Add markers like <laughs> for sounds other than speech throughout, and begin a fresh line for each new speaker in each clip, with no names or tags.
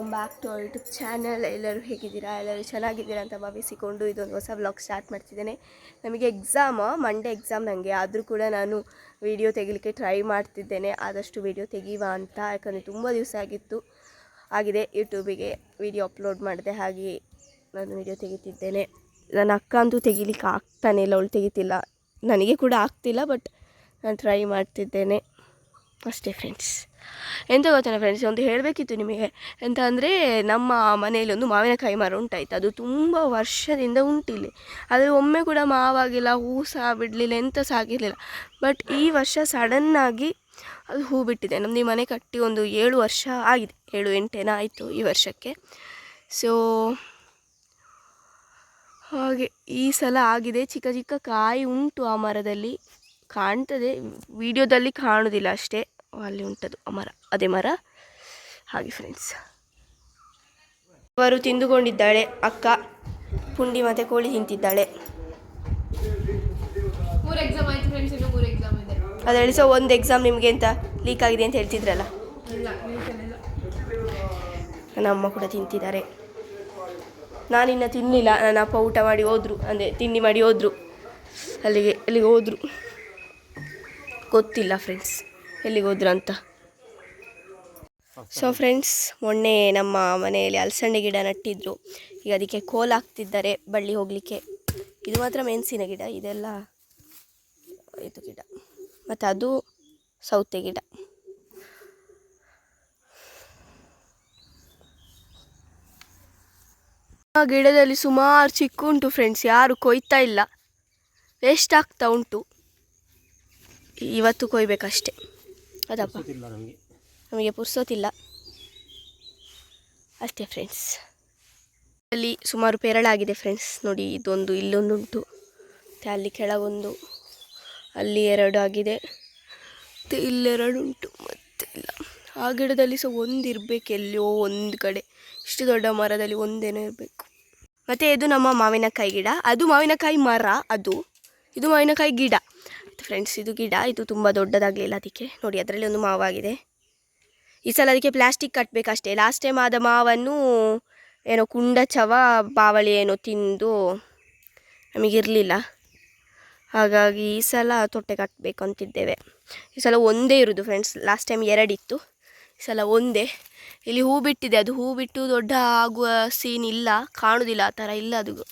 Welcome back to our YouTube channel. ಎಲ್ಲರೂ ಹೇಗಿದ್ದೀರಾ? ಎಲ್ಲರೂ ಚೆನ್ನಾಗಿದ್ದೀರಾ ಅಂತ ಭಾವಿಸಿಕೊಂಡು ಇದೊಂದು ಹೊಸ ಬ್ಲಾಗ್ ಸ್ಟಾರ್ಟ್ ಮಾಡ್ತಿದ್ದೇನೆ. ನಮಗೆ ಎಕ್ಸಾಮ್ ಮಂಡೇ ಎಕ್ಸಾಮ್ ನನಗೆ ಆದರೂ ಕೂಡ ನಾನು ವಿಡಿಯೋ ತೆಗಿಲಿಕ್ಕೆ ಟ್ರೈ ಮಾಡ್ತಿದ್ದೇನೆ. ಆದಷ್ಟು ವಿಡಿಯೋ ತೆಗೀವ ಅಂತ. ಯಾಕಂದರೆ ತುಂಬ ದಿವಸ ಆಗಿತ್ತು, ಆಗಿದೆ. ಯೂಟ್ಯೂಬಿಗೆ ವಿಡಿಯೋ ಅಪ್ಲೋಡ್ ಮಾಡಿದೆ ಹಾಗೆ ನಾನು ವಿಡಿಯೋ ತೆಗಿತಿದ್ದೇನೆ. ನನ್ನ ಅಕ್ಕ ಅಂತೂ ತೆಗಿಲಿಕ್ಕೆ ಆಗ್ತಾನೆ ಇಲ್ಲ. ಅವಳು ತೆಗಿತಿಲ್ಲ. ನನಗೆ ಕೂಡ ಆಗ್ತಿಲ್ಲ ಬಟ್ ನಾನು ಟ್ರೈ ಮಾಡ್ತಿದ್ದೇನೆ. ಅಷ್ಟೇ ಫ್ರೆಂಡ್ಸ್ ಎಂತ ಗೊತ್ತಾನೆ ಫ್ರೆಂಡ್ಸ್ ಒಂದು ಹೇಳಬೇಕಿತ್ತು ನಿಮಗೆ. ಎಂತ ಅಂದರೆ, ನಮ್ಮ ಮನೆಯಲ್ಲಿ ಒಂದು ಮಾವಿನಕಾಯಿ ಮರ ಉಂಟಾಯಿತು. ಅದು ತುಂಬ ವರ್ಷದಿಂದ ಉಂಟಿಲ್ಲಿ. ಆದರೆ ಒಮ್ಮೆ ಕೂಡ ಮಾವಾಗಿಲ್ಲ ಹೂ ಸಹ ಬಿಡಲಿಲ್ಲ, ಎಂತ ಸಹ ಬಟ್ ಈ ವರ್ಷ ಸಡನ್ನಾಗಿ ಅದು ಹೂ ಬಿಟ್ಟಿದೆ. ನಮ್ಮ ಈ ಮನೆ ಕಟ್ಟಿ ಒಂದು ಏಳು ವರ್ಷ ಆಗಿದೆ. ಏಳು ಎಂಟೇನ ಆಯಿತು ಈ ವರ್ಷಕ್ಕೆ. ಸೊ ಹಾಗೆ ಈ ಸಲ ಆಗಿದೆ. ಚಿಕ್ಕ ಚಿಕ್ಕ ಕಾಯಿ ಉಂಟು ಆ ಮರದಲ್ಲಿ. ಕಾಣ್ತದೆ. ವಿಡಿಯೋದಲ್ಲಿ ಕಾಣೋದಿಲ್ಲ ಅಷ್ಟೇ. ಅಲ್ಲಿ ಉಂಟದು ಆ ಮರ ಅದೇ ಮರ. ಹಾಗೆ ಫ್ರೆಂಡ್ಸ್ ಅವರು ತಿಂದುಕೊಂಡಿದ್ದಾಳೆ. ಅಕ್ಕ ಪುಂಡಿ ಮತ್ತೆ ಕೋಳಿ ತಿಂತಿದ್ದಾಳೆ. ಅದರಲ್ಲಿ ಸಹ ಒಂದು ಎಕ್ಸಾಮ್ ನಿಮಗೆ ಅಂತ ಲೀಕ್ ಆಗಿದೆ ಅಂತ ಹೇಳ್ತಿದ್ರಲ್ಲ? ನನ್ನ ಅಮ್ಮ ಕೂಡ ತಿಂತಿದ್ದಾರೆ. ನಾನಿನ್ನು ತಿನ್ನಲಿಲ್ಲ ನನ್ನ ಅಪ್ಪ ಊಟ ಮಾಡಿ ಹೋದ್ರು. ಅಂದರೆ ತಿಂಡಿ ಮಾಡಿ ಹೋದ್ರು. ಅಲ್ಲಿಗೆ ಅಲ್ಲಿಗೆ ಹೋದ್ರು. ಗೊತ್ತಿಲ್ಲ ಫ್ರೆಂಡ್ಸ್ ಎಲ್ಲಿಗೆ ಹೋದ್ರು ಅಂತ. ಸೊ ಫ್ರೆಂಡ್ಸ್ ಮೊನ್ನೆ ನಮ್ಮ ಮನೆಯಲ್ಲಿ ಅಲಸಂಡೆ ಗಿಡ ನಟ್ಟಿದ್ರು. ಈಗ ಅದಕ್ಕೆ ಕೋಲ್ ಹಾಕ್ತಿದ್ದಾರೆ ಬಳ್ಳಿ ಹೋಗಲಿಕ್ಕೆ. ಇದು ಮಾತ್ರ ಮೆಣಸಿನ ಗಿಡ, ಇದೆಲ್ಲ ಇದು ಗಿಡ. ಮತ್ತು ಅದು ಸೌತೆ ಗಿಡ. ಆ ಗಿಡದಲ್ಲಿ ಸುಮಾರು ಚಿಕ್ಕು ಉಂಟು ಫ್ರೆಂಡ್ಸ್ ಯಾರು ಕೊಯ್ತಾ ಇಲ್ಲ. ವೇಸ್ಟ್ ಆಗ್ತಾ ಉಂಟು. ಇವತ್ತು ಕೊಯ್ಬೇಕಷ್ಟೇ. ಅದಪ್ಪ. ನಮಗೆ. ಪುರ್ಸೋತಿಲ್ಲ ಅಷ್ಟೇ ಫ್ರೆಂಡ್ಸ್ ಅಲ್ಲಿ ಸುಮಾರು ಪೇರಳಾಗಿದೆ ಫ್ರೆಂಡ್ಸ್ ನೋಡಿ ಇದೊಂದು ಇಲ್ಲೊಂದುಂಟು. ಮತ್ತು ಅಲ್ಲಿ ಕೆಳಗೊಂದು ಅಲ್ಲಿ ಎರಡು ಆಗಿದೆ. ಮತ್ತು ಇಲ್ಲೆರಡುಂಟು ಮತ್ತೆ ಇಲ್ಲ. ಆ ಗಿಡದಲ್ಲಿ ಸಹ ಒಂದು ಇರಬೇಕು ಎಲ್ಲೋ ಒಂದು ಕಡೆ. ಇಷ್ಟು ದೊಡ್ಡ ಮರದಲ್ಲಿ ಒಂದೇನೋ ಇರಬೇಕು. ಮತ್ತು ಇದು ನಮ್ಮ ಮಾವಿನಕಾಯಿ ಗಿಡ. ಅದು ಮಾವಿನಕಾಯಿ ಮರ ಅದು. ಇದು ಮಾವಿನಕಾಯಿ ಗಿಡ. ಫ್ರೆಂಡ್ಸ್ ಇದು ಗಿಡ, ಇದು ತುಂಬ ದೊಡ್ಡದಾಗಲಿಲ್ಲ ಅದಕ್ಕೆ. ನೋಡಿ, ಅದರಲ್ಲಿ ಒಂದು ಮಾವಾಗಿದೆ. ಈ ಸಲ ಅದಕ್ಕೆ ಪ್ಲಾಸ್ಟಿಕ್ ಕಟ್ಟಬೇಕಷ್ಟೇ ಲಾಸ್ಟ್ ಟೈಮ್ ಆದ ಮಾವನ್ನು ಏನೋ ಕುಂಡ ಚವ ಬಾವಳಿ ಏನೋ ತಿಂದು ನಮಗಿರಲಿಲ್ಲ. ಹಾಗಾಗಿ ಈ ಸಲ ತೊಟ್ಟೆ ಕಟ್ಟಬೇಕು ಅಂತಿದ್ದೇವೆ. ಈ ಸಲ ಒಂದೇ ಇರೋದು ಫ್ರೆಂಡ್ಸ್ ಲಾಸ್ಟ್ ಟೈಮ್ ಎರಡಿತ್ತು. ಈ ಸಲ ಒಂದೇ. ಇಲ್ಲಿ ಹೂ ಬಿಟ್ಟಿದೆ. ಅದು ಹೂ ಬಿಟ್ಟು ದೊಡ್ಡ ಆಗುವ ಸೀನ್ ಇಲ್ಲ. ಕಾಣುವುದಿಲ್ಲ ಆ ಥರ ಇಲ್ಲ ಅದು.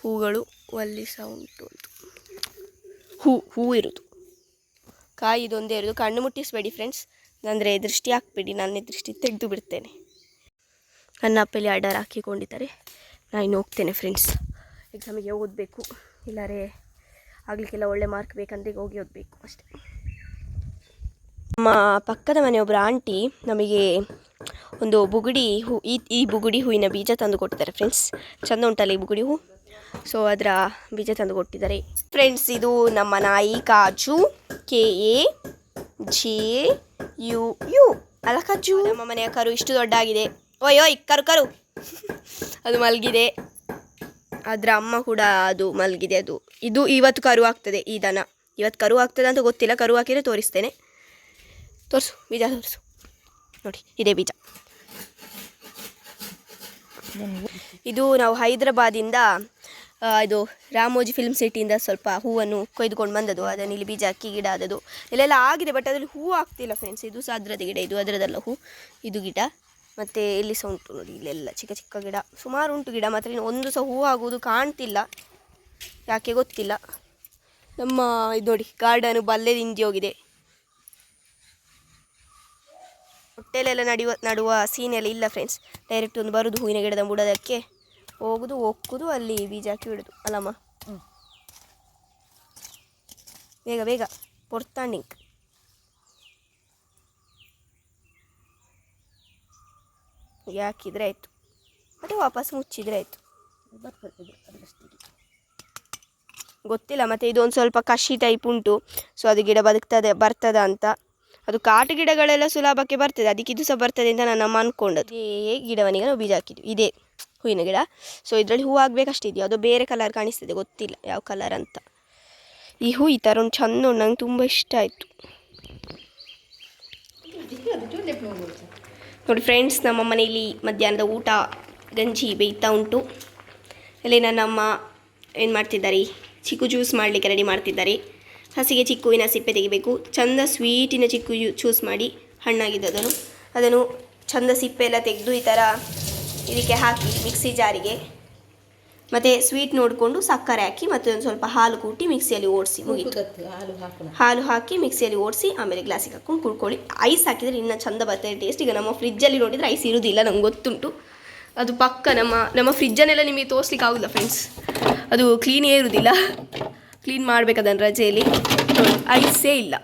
ಹೂಗಳು ಅಲ್ಲಿ ಸಹ ಉಂಟು ಹೂ ಹೂ ಇರೋದು. ಕಾಯಿ ಇದೊಂದೇ ಇರೋದು. ಕಣ್ಣು ಮುಟ್ಟಿಸಬೇಡಿ ಫ್ರೆಂಡ್ಸ್ ಅಂದರೆ ದೃಷ್ಟಿ ಹಾಕ್ಬೇಡಿ. ನಾನೇ ದೃಷ್ಟಿ ತೆಗೆದು ಬಿಡ್ತೇನೆ. ನನ್ನ ಅಪ್ಪಲ್ಲಿ ಆರ್ಡರ್ ಹಾಕಿಕೊಂಡಿದ್ದಾರೆ. ನಾನು ಇನ್ನು ಹೋಗ್ತೇನೆ ಫ್ರೆಂಡ್ಸ್ ಎಕ್ಸಾಮಿಗೆ ಓದಬೇಕು. ಇಲ್ಲಾರೆ ಆಗಲಿಕ್ಕೆಲ್ಲ ಒಳ್ಳೆ ಮಾರ್ಕ್ ಬೇಕಂದ್ರೆ ಈಗ ಹೋಗಿ ಓದಬೇಕು ಅಷ್ಟೇ. ನಮ್ಮ ಪಕ್ಕದ ಮನೆಯೊಬ್ಬರ ಆಂಟಿ ನಮಗೆ ಒಂದು ಬುಗುಡಿ ಹೂ, ಈ ಈ ಬುಗುಡಿ ಹೂವಿನ ಬೀಜ ತಂದು ಕೊಡ್ತಾರೆ ಫ್ರೆಂಡ್ಸ್ ಚೆಂದ ಉಂಟಲ್ಲ ಈ ಬುಗುಡಿ ಹೂ? ಸೊ ಅದರ ಬೀಜ ತಂದು ಕೊಟ್ಟಿದ್ದಾರೆ ಫ್ರೆಂಡ್ಸ್ ಇದು ನಮ್ಮ ನಾಯಿ Kaju. K A J U U ಅಲ್ಲ ಕಾಜು? ನಮ್ಮ ಮನೆಯ ಕರು ಇಷ್ಟು ದೊಡ್ಡ ಆಗಿದೆ ಓಯ್ ಓಯ್ ಕರು ಕರು. <laughs> ಅದು ಮಲಗಿದೆ. ಅದರ ಅಮ್ಮ ಕೂಡ ಅದು ಮಲಗಿದೆ ಅದು. ಇದು ಇವತ್ತು ಕರು ಆಗ್ತದೆ ಈ ದನ. ಇವತ್ತು ಕರು ಆಗ್ತದೆ ಅಂತ ಗೊತ್ತಿಲ್ಲ ಕರು ಹಾಕಿದರೆ ತೋರಿಸ್ತೇನೆ. ತೋರಿಸು ಬೀಜ ತೋರಿಸು. ನೋಡಿ ಇದೇ ಬೀಜ. ಇದು ನಾವು ಹೈದರಾಬಾದಿಂದ ಇದು ರಾಮೋಜಿ ಫಿಲ್ಮ್ ಸಿಟಿಯಿಂದ ಸ್ವಲ್ಪ ಹೂವನ್ನು ಕೊಯ್ದುಕೊಂಡು ಬಂದದ್ದು. ಅದನ್ನು ಇಲ್ಲಿ ಬೀಜ ಅಕ್ಕಿ, ಗಿಡ ಆದದು ಇಲ್ಲೆಲ್ಲ ಆಗಿದೆ ಬಟ್ ಅದರಲ್ಲಿ ಹೂ ಆಗ್ತಿಲ್ಲ ಫ್ರೆಂಡ್ಸ್ ಇದು ಸಹ ಅದರದ್ದು ಗಿಡ, ಇದು ಅದರದಲ್ಲ ಹೂ. ಇದು ಗಿಡ. ಮತ್ತು ಇಲ್ಲಿ ಸಹ ಉಂಟು ನೋಡಿ, ಇಲ್ಲೆಲ್ಲ ಚಿಕ್ಕ ಚಿಕ್ಕ ಗಿಡ. ಸುಮಾರು ಉಂಟು ಗಿಡ, ಮಾತ್ರ ಇನ್ನು ಒಂದು ಸಹ ಹೂ ಆಗುವುದು ಕಾಣ್ತಿಲ್ಲ. ಯಾಕೆ ಗೊತ್ತಿಲ್ಲ. ನಮ್ಮ ಇದು ನೋಡಿ ಗಾರ್ಡನ್ ಬಲ್ಲೆದಿಂದಿ ಹೋಗಿದೆ. ಹೊಟ್ಟೆಲೆಲ್ಲ ನಡೆಯುವ, ನಡುವ ಸೀನೆಲ್ಲ ಇಲ್ಲ ಫ್ರೆಂಡ್ಸ್ ಡೈರೆಕ್ಟ್ ಒಂದು ಬರೋದು ಹೂವಿನ ಗಿಡದ ಬುಡದಕ್ಕೆ ಹೋಗುದು ಒಕ್ಕುದು ಅಲ್ಲಿ ಬೀಜ ಹಾಕಿ ಬಿಡುದು ಅಲ್ಲಮ್ಮ? ಬೇಗ ಬೇಗ. ಪೊರ್ತಾಂಡಿಂಗ್ ಯಾಕಿದ್ರೆ ಆಯಿತು. ಮತ್ತೆ ವಾಪಸ್ ಮುಚ್ಚಿದ್ರೆ ಆಯಿತು. ಗೊತ್ತಿಲ್ಲ ಮತ್ತು ಇದೊಂದು ಸ್ವಲ್ಪ ಕಷಿ ಟೈಪ್ ಉಂಟು. ಸೊ ಅದು ಗಿಡ ಬದುಕ್ತದೆ ಬರ್ತದ ಅಂತ. ಅದು ಕಾಟು ಗಿಡಗಳೆಲ್ಲ ಸುಲಭಕ್ಕೆ ಬರ್ತದೆ. ಅದಕ್ಕೆ ಇದು ಸಹ ಬರ್ತದೆ ಅಂತ ನಾನು ಅಮ್ಮ ಅಂದ್ಕೊಂಡದ್ದು ಏ ಗಿಡವನಿಗೆ ನಾವು ಬೀಜ ಹಾಕಿದ್ವಿ ಇದೇ. ಹೂವಿನ ಗಿಡ. ಸೊ ಇದರಲ್ಲಿ ಹೂ ಆಗಬೇಕಷ್ಟಿದೆಯೋ? ಅದು ಬೇರೆ ಕಲರ್ ಕಾಣಿಸ್ತದೆ, ಗೊತ್ತಿಲ್ಲ ಯಾವ ಕಲರ್ ಅಂತ. ಈ ಹೂ ಈ ಥರ ಒಂದು ಚಂದ ನಂಗೆ ತುಂಬ ಇಷ್ಟ ಆಯಿತು. ನೋಡಿ ಫ್ರೆಂಡ್ಸ್ ನಮ್ಮ ಮನೆಯಲ್ಲಿ ಮಧ್ಯಾಹ್ನದ ಊಟ, ಗಂಜಿ, ಬೇಯ್ತಾ ಉಂಟು. ಇಲ್ಲಿ ನನ್ನಮ್ಮ ಏನು ಮಾಡ್ತಿದ್ದಾರೆ? ಚಿಕ್ಕು ಜ್ಯೂಸ್ ಮಾಡಲಿಕ್ಕೆ ರೆಡಿ ಮಾಡ್ತಿದ್ದಾರೆ. ಹಸಿಗೆ ಚಿಕ್ಕುವಿನ ಸಿಪ್ಪೆ ತೆಗಿಬೇಕು. ಚಂದ ಸ್ವೀಟಿನ ಚಿಕ್ಕು ಚೂಸ್ ಮಾಡಿ ಹಣ್ಣಾಗಿದ್ದದನ್ನು ಅದನ್ನು ಚಂದ ಸಿಪ್ಪೆ ಎಲ್ಲ ತೆಗೆದು ಈ ಥರ ಇದಕ್ಕೆ ಹಾಕಿ ಮಿಕ್ಸಿ ಜಾರಿಗೆ. ಮತ್ತು ಸ್ವೀಟ್ ನೋಡಿಕೊಂಡು ಸಕ್ಕರೆ ಹಾಕಿ ಮತ್ತು ಒಂದು ಸ್ವಲ್ಪ ಹಾಲು ಕೂಟಿ ಮಿಕ್ಸಿಯಲ್ಲಿ ಓಡಿಸಿ ಮುಗಿತು.
ಹಾಲು
ಹಾಕಿ ಮಿಕ್ಸಿಯಲ್ಲಿ ಓಡಿಸಿ ಆಮೇಲೆ ಗ್ಲಾಸಿಗೆ ಹಾಕೊಂಡು ಕುಡ್ಕೊಳ್ಳಿ. ಐಸ್ ಹಾಕಿದರೆ ಇನ್ನೂ ಚಂದ ಬರ್ತದೆ ಟೇಸ್ಟ್ ಈಗ ನಮ್ಮ ಫ್ರಿಜ್ಜಲ್ಲಿ ನೋಡಿದರೆ ಐಸ್ ಇರುವುದಿಲ್ಲ ನಂಗೆ ಗೊತ್ತುಂಟು. ಅದು ಪಕ್ಕ ನಮ್ಮ ನಮ್ಮ ಫ್ರಿಜ್ಜನ್ನೆಲ್ಲ ನಿಮಗೆ ತೋರಿಸ್ಲಿಕ್ಕೆ ಆಗೋಲ್ಲ ಫ್ರೆಂಡ್ಸ್ ಅದು ಕ್ಲೀನೇ ಇರುವುದಿಲ್ಲ ಕ್ಲೀನ್ ಮಾಡಬೇಕು ಅದನ್ನು ರಜೆಯಲ್ಲಿ. ಐಸೇ ಇಲ್ಲ.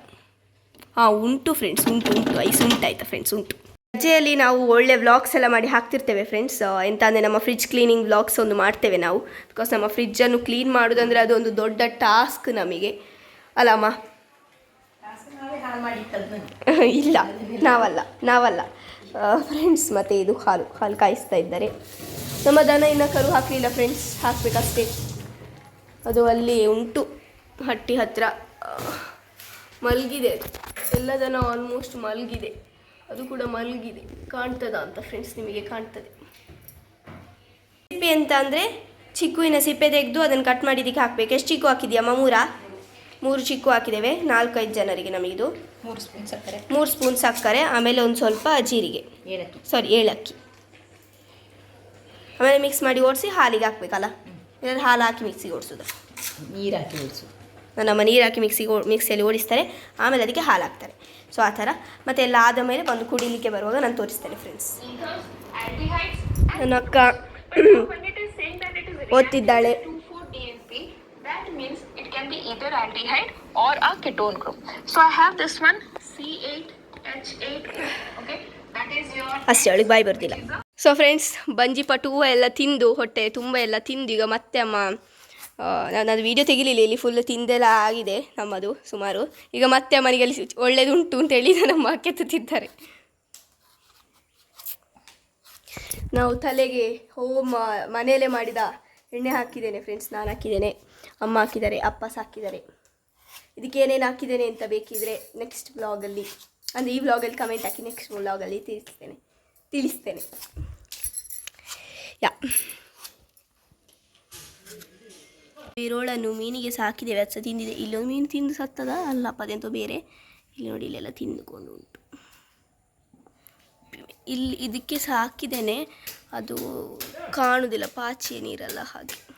ಹಾಂ ಉಂಟು ಫ್ರೆಂಡ್ಸ್ ಉಂಟು ಉಂಟು. ಐಸ್ ಉಂಟಾಯ್ತಾ ಫ್ರೆಂಡ್ಸ್ ಉಂಟು. ರಜೆಯಲ್ಲಿ ನಾವು ಒಳ್ಳೆ ವ್ಲಾಗ್ಸ್ ಎಲ್ಲ ಮಾಡಿ ಹಾಕ್ತಿರ್ತೇವೆ ಫ್ರೆಂಡ್ಸ್ ಎಂತ ಅಂದರೆ ನಮ್ಮ ಫ್ರಿಜ್ ಕ್ಲೀನಿಂಗ್ ವ್ಲಾಗ್ಸ್ ಒಂದು ಮಾಡ್ತೇವೆ ನಾವು. ಬಿಕಾಸ್ ನಮ್ಮ ಫ್ರಿಜ್ಜನ್ನು ಕ್ಲೀನ್ ಮಾಡೋದಂದರೆ ಅದೊಂದು ದೊಡ್ಡ ಟಾಸ್ಕ್ ನಮಗೆ. ಅಲ್ಲಮ್ಮ <laughs> ಇಲ್ಲ, ನಾವಲ್ಲ ನಾವಲ್ಲ. ಫ್ರೆಂಡ್ಸ್ ಮತ್ತೆ ಇದು ಹಾಲು ಹಾಲು ಕಾಯಿಸ್ತಾ ಇದ್ದಾರೆ. ನಮ್ಮ ದನ ಇನ್ನ ಕರು ಹಾಕಲಿಲ್ಲ ಫ್ರೆಂಡ್ಸ್ ಹಾಕಬೇಕಷ್ಟೇ. ಅದು ಅಲ್ಲಿ ಉಂಟು, ಹಟ್ಟಿ ಹತ್ತಿರ ಮಲಗಿದೆ. ಎಲ್ಲ ದನ ಆಲ್ಮೋಸ್ಟ್ ಮಲಗಿದೆ. ಅದು ಕೂಡ ಮಲಗಿದೆ ಕಾಣ್ತದ ಅಂತ ಫ್ರೆಂಡ್ಸ್ ನಿಮಗೆ ಕಾಣ್ತದೆ. ಸಿಪ್ಪೆ ಅಂತ ಅಂದರೆ ಚಿಕ್ಕುವಿನ ಸಿಪ್ಪೆ ತೆಗೆದು ಅದನ್ನು ಕಟ್ ಮಾಡಿ ಇದಕ್ಕೆ ಹಾಕಬೇಕು. ಎಷ್ಟು ಚಿಕ್ಕು ಹಾಕಿದ್ಯಮ್ಮ ಮೂರಾ ಮೂರು ಚಿಕ್ಕು ಹಾಕಿದ್ದೇವೆ ನಾಲ್ಕೈದು ಜನರಿಗೆ ನಮಗಿದು
ಮೂರು ಸ್ಪೂನ್ ಸಕ್ಕರೆ.
ಮೂರು ಸ್ಪೂನ್ ಸಕ್ಕರೆ ಆಮೇಲೆ ಒಂದು ಸ್ವಲ್ಪ ಜೀರಿಗೆ.
ಏಲಕ್ಕಿ.
ಸಾರಿ ಏಲಕ್ಕಿ. ಆಮೇಲೆ ಮಿಕ್ಸ್ ಮಾಡಿ ಓಡಿಸಿ ಹಾಲಿಗೆ ಹಾಕ್ಬೇಕಲ್ಲ? ಇಲ್ಲ ಹಾಲು ಹಾಕಿ ಮಿಕ್ಸಿಗೆ ಓಡಿಸೋದು?
ನೀರು ಹಾಕಿ ಉಳಿಸು
ನಮ್ಮ ನೀರು ಹಾಕಿ ಮಿಕ್ಸಿಗೆ ಮಿಕ್ಸಿಯಲ್ಲಿ ಓಡಿಸ್ತಾರೆ. ಆಮೇಲೆ ಅದಕ್ಕೆ ಹಾಲು ಹಾಕ್ತಾರೆ ಸೊ ಆ ಥರ. ಮತ್ತು ಎಲ್ಲ ಆದ ಮೇಲೆ ಬಂದು ಕುಡಿಲಿಕ್ಕೆ ಬರುವಾಗ ನಾನು ತೋರಿಸ್ತೇನೆ ಫ್ರೆಂಡ್ಸ್ ನನ್ನ ಅಕ್ಕ <coughs> ಓದ್ತಿದ್ದಾಳೆ.
Reactive to 4-DNP, that means it can be either aldehyde or a ketone group. So I have this one C8H8. Okay, that is your
ಅಷ್ಟೇ ಅವಳಿಗೆ ಬಾಯಿ ಬರ್ತಿಲ್ಲ ಸೊ ಫ್ರೆಂಡ್ಸ್ ಬಂಜಿ ಪಟುವ ಎಲ್ಲ ತಿಂದು ಹೊಟ್ಟೆ ತುಂಬ ಎಲ್ಲ ತಿಂದು ಈಗ ಮತ್ತೆ ಅಮ್ಮ ನಾನು ಅದು ವೀಡಿಯೋ ತೆಗಿಲಿಲ್ಲ, ಇಲ್ಲಿ ಫುಲ್ ತಿಂದೆಲ್ಲ ಆಗಿದೆ ನಮ್ಮದು, ಸುಮಾರು. ಈಗ ಮತ್ತೆ ಮನೆಯಲ್ಲಿ ಅಲ್ಲಿ ಒಳ್ಳೇದುಂಟು ಅಂತೇಳಿ ನಮ್ಮ ಕೆತ್ತುತ್ತಿದ್ದಾರೆ ನಾವು ತಲೆಗೆ ಹೋಮ, ಮನೆಯಲ್ಲೇ ಮಾಡಿದ ಎಣ್ಣೆ ಹಾಕಿದ್ದೇನೆ ಫ್ರೆಂಡ್ಸ್ ನಾನು ಹಾಕಿದ್ದೇನೆ, ಅಮ್ಮ ಹಾಕಿದ್ದಾರೆ, ಅಪ್ಪ ಸಾಕಿದ್ದಾರೆ ಇದಕ್ಕೆ ಏನೇನು ಹಾಕಿದ್ದೇನೆ ಅಂತ ಬೇಕಿದ್ರೆ ನೆಕ್ಸ್ಟ್ ಬ್ಲಾಗಲ್ಲಿ ಅಂದರೆ ಈ ಬ್ಲಾಗಲ್ಲಿ ಕಮೆಂಟ್ ಹಾಕಿ ನೆಕ್ಸ್ಟ್ ಬ್ಲಾಗಲ್ಲಿ ತಿಳಿಸ್ತೇನೆ ತಿಳಿಸ್ತೇನೆ. ಯಾ. ಈರೋಳನ್ನು ಮೀನಿಗೆ ಸಾಕಿದ್ದೇವೆ ಅದು ಸಹ ತಿಂದಿದೆ. ಇಲ್ಲೊಂದು ಮೀನು ತಿಂದು ಸತ್ತದ? ಅಲ್ಲಪ್ಪ ಅದೆಂತೋ ಬೇರೆ. ಇಲ್ಲಿ ನೋಡಿ, ಇಲ್ಲೆಲ್ಲ ತಿಂದುಕೊಂಡು ಉಂಟು. ಇಲ್ಲಿ ಇದಕ್ಕೆ ಸಾಕಿದ್ದೇನೆ. ಅದು ಕಾಣುವುದಿಲ್ಲ ಪಾಚಿ ನೀರಲ್ಲ ಹಾಗೆ.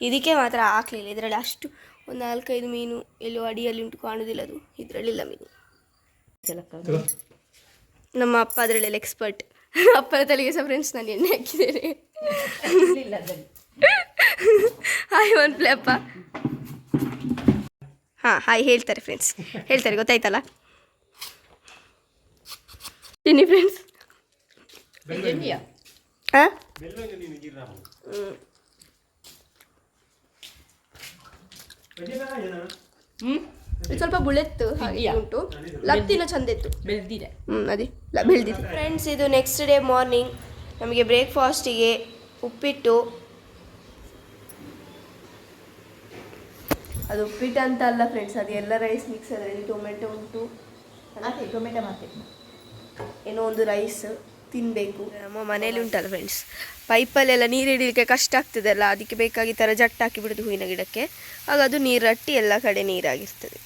ಇದಕ್ಕೆ ಮಾತ್ರ ಹಾಕಲಿಲ್ಲ. ಇದರಲ್ಲಿ ಅಷ್ಟು ಒಂದು ನಾಲ್ಕೈದು ಮೀನು ಎಲ್ಲೋ ಅಡಿಯಲ್ಲಿ ಉಂಟು ಕಾಣುವುದಿಲ್ಲ ಅದು. ಇದರಲ್ಲಿಲ್ಲ ಮೀನು. ನಮ್ಮ ಅಪ್ಪ ಅದರಲ್ಲೆಲ್ಲ ಎಕ್ಸ್ಪರ್ಟ್ ಅಪ್ಪನ ತಲೆಗೆ ಸಹ ಫ್ರೆಂಡ್ಸ್ ನಾನು ಎಣ್ಣೆ ಹಾಕಿದ್ದೇನೆ ಹಾಯ್ ಒಂದು ಪ್ಲೇ ಅಪ್ಪ ಹಾಂ ಹಾಯ್ ಹೇಳ್ತಾರೆ ಫ್ರೆಂಡ್ಸ್ ಹೇಳ್ತಾರೆ ಗೊತ್ತಾಯ್ತಲ್ಲ? ತಿನ್ನಿ ಫ್ರೆಂಡ್ಸ್ ಹಾಂ?
ಹ್ಞೂ
ಸ್ವಲ್ಪ ಬುಳೆತ್ತು ಹಾಗೆ? ಉಂಟು. ಲತ್ತಿನ ಚಂದ ಇತ್ತು.
ಬೆಳೆದಿದೆ.
ಹ್ಞೂ ಅದೇ. ಲ ಬೆಳೆದಿದೆ. ಫ್ರೆಂಡ್ಸ್ ಇದು ನೆಕ್ಸ್ಟ್ ಡೇ ಮಾರ್ನಿಂಗ್ ನಮಗೆ ಬ್ರೇಕ್ಫಾಸ್ಟಿಗೆ ಉಪ್ಪಿಟ್ಟು. ಅದು ಉಪ್ಪಿಟ್ಟು ಅಂತ ಅಲ್ಲ ಫ್ರೆಂಡ್ಸ್ ಅದು ಎಲ್ಲ ರೈಸ್ ಮಿಕ್ಸ್ ಅದರಲ್ಲಿ ಟೊಮೆಟೊ ಉಂಟು.
ಹಾಕಿ ಟೊಮೆಟೊ ಮಾತೆ
ಏನೋ ಒಂದು ರೈಸ್ ತಿನ್ನಬೇಕು ನಮ್ಮ ಮನೇಲಿ ಉಂಟಲ್ಲ ಫ್ರೆಂಡ್ಸ್ ಪೈಪಲ್ಲೆಲ್ಲ ನೀರು ಹಿಡಿಲಿಕ್ಕೆ ಕಷ್ಟ ಆಗ್ತದಲ್ಲ ಅದಕ್ಕೆ ಬೇಕಾಗಿ ಥರ ಜಟ್ಟು ಹಾಕಿ ಬಿಡೋದು ಹೂವಿನ ಗಿಡಕ್ಕೆ. ಆಗ ಅದು ನೀರು ರಟ್ಟಿ ಎಲ್ಲ ಕಡೆ ನೀರಾಗಿರ್ತದೆ.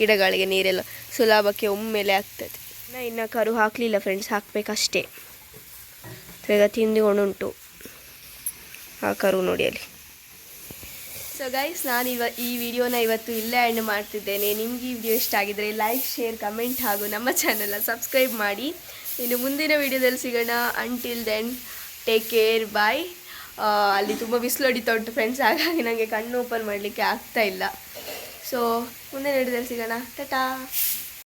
ಗಿಡಗಳಿಗೆ ನೀರೆಲ್ಲ ಸುಲಭಕ್ಕೆ ಒಮ್ಮೆಲೆ ಆಗ್ತದೆ. ಇನ್ನು ಇನ್ನು ಕರು ಹಾಕಲಿಲ್ಲ ಫ್ರೆಂಡ್ಸ್ ಹಾಕಬೇಕಷ್ಟೇ. ಈಗ ತಿಂದುಕೊಂಡುಂಟು ಆ ಕರು ನೋಡಿ ಅಲ್ಲಿ ಸೊ ಗೈಸ್ ನಾನು ಇವ ಈ ವಿಡಿಯೋನ ಇವತ್ತು ಇಲ್ಲೇ ಎಂಡ್ ಮಾಡ್ತಿದ್ದೇನೆ. ನಿಮ್ಗೆ ಈ ವಿಡಿಯೋ ಇಷ್ಟ ಆಗಿದ್ರೆ ಲೈಕ್ ಶೇರ್ ಕಮೆಂಟ್ ಹಾಗೂ ನಮ್ಮ ಚಾನಲ್ನ ಸಬ್ಸ್ಕ್ರೈಬ್ ಮಾಡಿ. ಇನ್ನು ಮುಂದಿನ ವಿಡಿಯೋದಲ್ಲಿ ಸಿಗೋಣ. Until then take care bye ಅಲ್ಲಿ ತುಂಬ ಬಿಸಿಲು ಹೊಡಿತಾ ಉಂಟು ಫ್ರೆಂಡ್ಸ್ ಹಾಗಾಗಿ ನನಗೆ ಕಣ್ಣು ಓಪನ್ ಮಾಡಲಿಕ್ಕೆ ಆಗ್ತಾ ಇಲ್ಲ. ಸೊ ಮುಂದಿನ ವಿಡಿಯೋದಲ್ಲಿ ಸಿಗೋಣ. ಟಾಟಾ